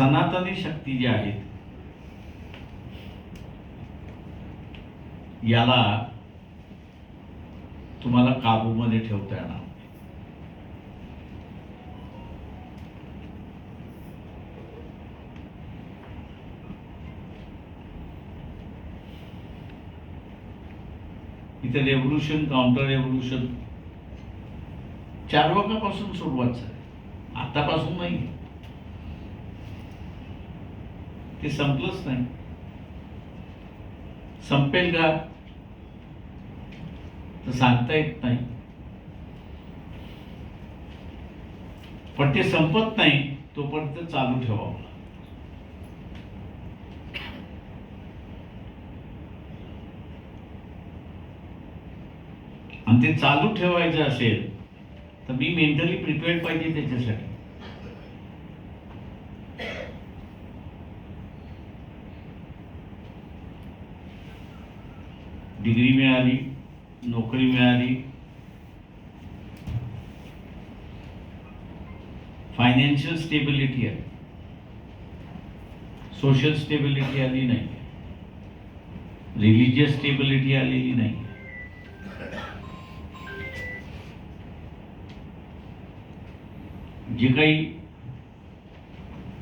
सनातनी शक्ती ज्या आहेत याला तुम्हाला काबूमध्ये ठेवता येणार इथे रेव्होल्युशन काउंटर रेव्होल्युशन चार वाजतापासून सुरुवात झाली. आतापासून नाही. ते संपलंच नाही. संपेल का? तर सांगता येत नाही. पण ते संपत नाही तोपर्यंत चालू ठेवावं आणि ते चालू ठेवायचं असेल तर मी मेंटली प्रिपेअर्ड पाहिजे त्याच्यासाठी. डिग्री में आ रही नौकरी में आ रही फाइनेंशियल स्टेबिलिटी आ रही सोशल स्टेबिलिटी आ रही नहीं रिलीजियस स्टेबिलिटी आ रही नहीं जे काही